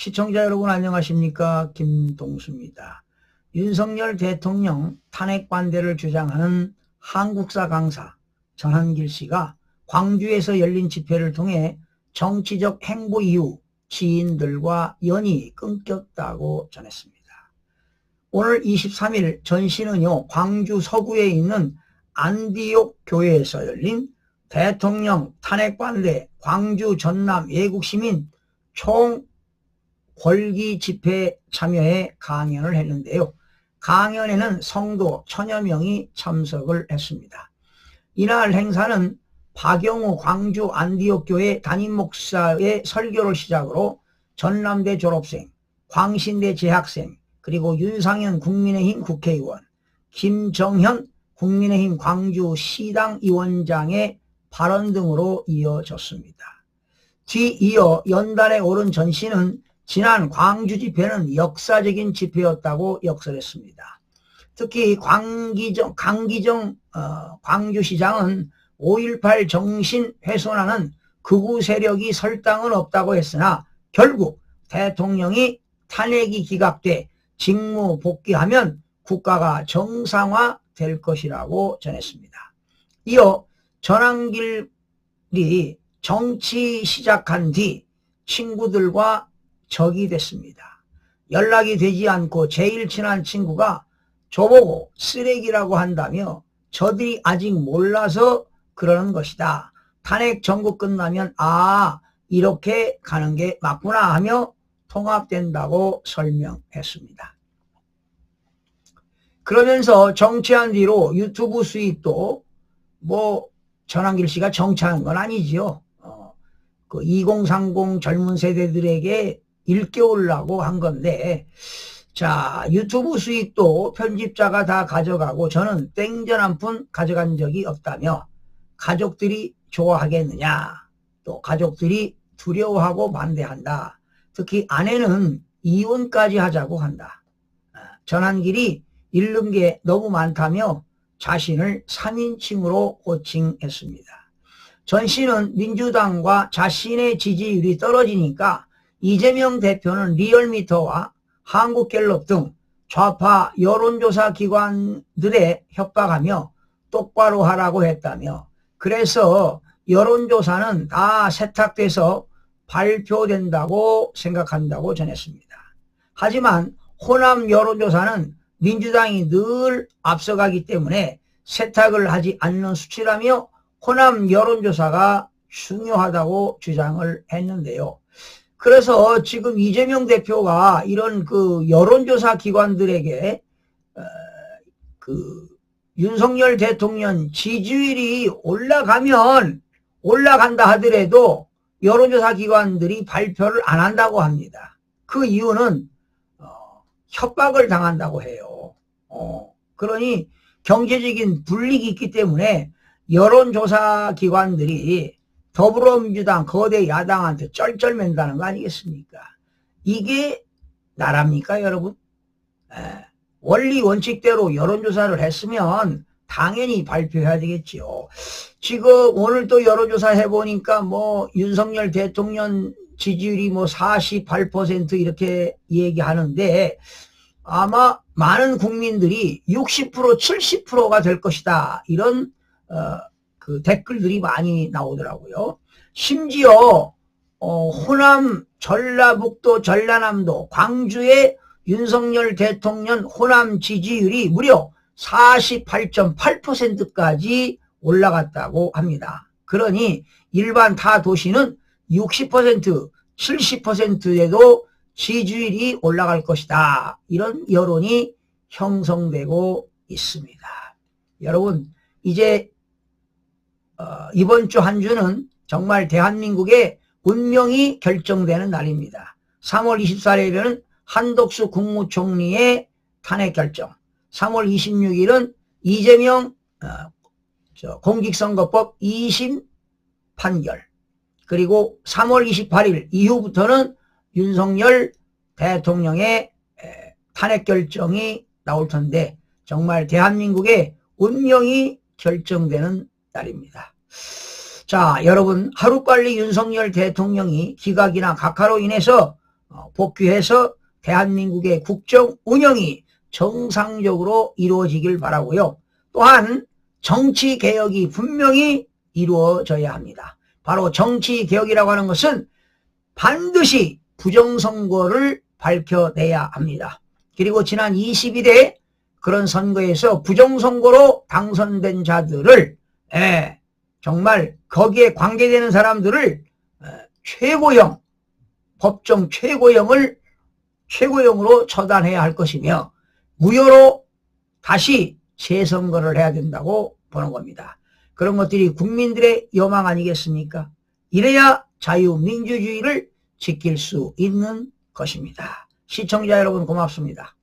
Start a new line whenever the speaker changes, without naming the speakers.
시청자 여러분 안녕하십니까 김동수입니다. 윤석열 대통령 탄핵 관대를 주장하는 한국사 강사 전한길 씨가 광주에서 열린 집회를 통해 정치적 행보 이후 지인들과 연이 끊겼다고 전했습니다. 오늘 23일 전씨는요 광주 서구에 있는 안디옥 교회에서 열린 대통령 탄핵관대 광주 전남 외국시민 총 권기 집회 참여에 강연을 했는데요. 강연에는 성도 천여 명이 참석을 했습니다. 이날 행사는 박영우 광주 안디옥 교회 담임 목사의 설교를 시작으로 전남대 졸업생, 광신대 재학생, 그리고 윤상현 국민의힘 국회의원, 김정현 국민의힘 광주 시당 위원장의 발언 등으로 이어졌습니다. 뒤이어 연단에 오른 전 씨는 지난 광주 집회는 역사적인 집회였다고 역설했습니다. 특히 광기정, 강기정 어, 광주시장은 5.18 정신 훼손하는 극우 세력이 설당은 없다고 했으나 결국 대통령이 탄핵이 기각돼 직무 복귀하면 국가가 정상화 될 것이라고 전했습니다. 이어 전환길이 정치 시작한 뒤 친구들과 적이 됐습니다. 연락이 되지 않고 제일 친한 친구가 저보고 쓰레기라고 한다며 저들이 아직 몰라서 그러는 것이다. 탄핵 전국 끝나면 아 이렇게 가는 게 맞구나 하며 통합된다고 설명했습니다. 그러면서 정치한 뒤로 유튜브 수익도 뭐 전환길 씨가 정치하는 건 아니지요. 어, 그 2030 젊은 세대들에게 일깨우려고 한 건데 자 유튜브 수익도 편집자가 다 가져가고 저는 땡전 한 푼 가져간 적이 없다며 가족들이 좋아하겠느냐. 또 가족들이 두려워하고 반대한다. 특히 아내는 이혼까지 하자고 한다. 아, 전환 길이 잃는 게 너무 많다며 자신을 3인칭으로 호칭했습니다. 전 씨는 민주당과 자신의 지지율이 떨어지니까 이재명 대표는 리얼미터와 한국갤럽 등 좌파 여론조사 기관들에 협박하며 똑바로 하라고 했다며 그래서 여론조사는 다 세탁돼서 발표된다고 생각한다고 전했습니다. 하지만 호남 여론조사는 민주당이 늘 앞서가기 때문에 세탁을 하지 않는 수치라며 호남 여론조사가 중요하다고 주장을 했는데요. 그래서 지금 이재명 대표가 이런 그 여론조사 기관들에게 어, 그 윤석열 대통령 지지율이 올라가면 올라간다 하더라도 여론조사 기관들이 발표를 안 한다고 합니다. 그 이유는 어, 협박을 당한다고 해요. 어, 그러니 경제적인 불이익이 있기 때문에 여론조사 기관들이 더불어민주당 거대 야당한테 쩔쩔맨다는 거 아니겠습니까? 이게 나랍니까 여러분? 에, 원리 원칙대로 여론조사를 했으면 당연히 발표해야 되겠지요. 지금 오늘 또 여론조사 해보니까 뭐 윤석열 대통령 지지율이 뭐 48% 이렇게 얘기하는데 아마 많은 국민들이 60% 70%가 될 것이다. 이런 어, 그 댓글들이 많이 나오더라고요. 심지어 어, 호남, 전라북도, 전라남도, 광주의 윤석열 대통령 호남 지지율이 무려 48.8%까지 올라갔다고 합니다. 그러니 일반 타 도시는 60%, 70%에도 지지율이 올라갈 것이다. 이런 여론이 형성되고 있습니다. 여러분, 이제 어, 이번 주 한 주는 정말 대한민국의 운명이 결정되는 날입니다. 3월 24일에는 한덕수 국무총리의 탄핵 결정, 3월 26일은 이재명 어, 공직선거법 2심 판결, 그리고 3월 28일 이후부터는 윤석열 대통령의 탄핵 결정이 나올 텐데 정말 대한민국의 운명이 결정되는 날입니다. 자, 여러분 하루빨리 윤석열 대통령이 기각이나 각하로 인해서 어, 복귀해서 대한민국의 국정 운영이 정상적으로 이루어지길 바라고요. 또한 정치 개혁이 분명히 이루어져야 합니다. 바로 정치 개혁이라고 하는 것은 반드시 부정선거를 밝혀내야 합니다. 그리고 지난 22대 그런 선거에서 부정선거로 당선된 자들을 예, 정말 거기에 관계되는 사람들을 어, 최고형 법정 최고형을 최고형으로 처단해야 할 것이며 무효로 다시 재선거를 해야 된다고 보는 겁니다. 그런 것들이 국민들의 여망 아니겠습니까? 이래야 자유민주주의를 지킬 수 있는 것입니다. 시청자 여러분 고맙습니다.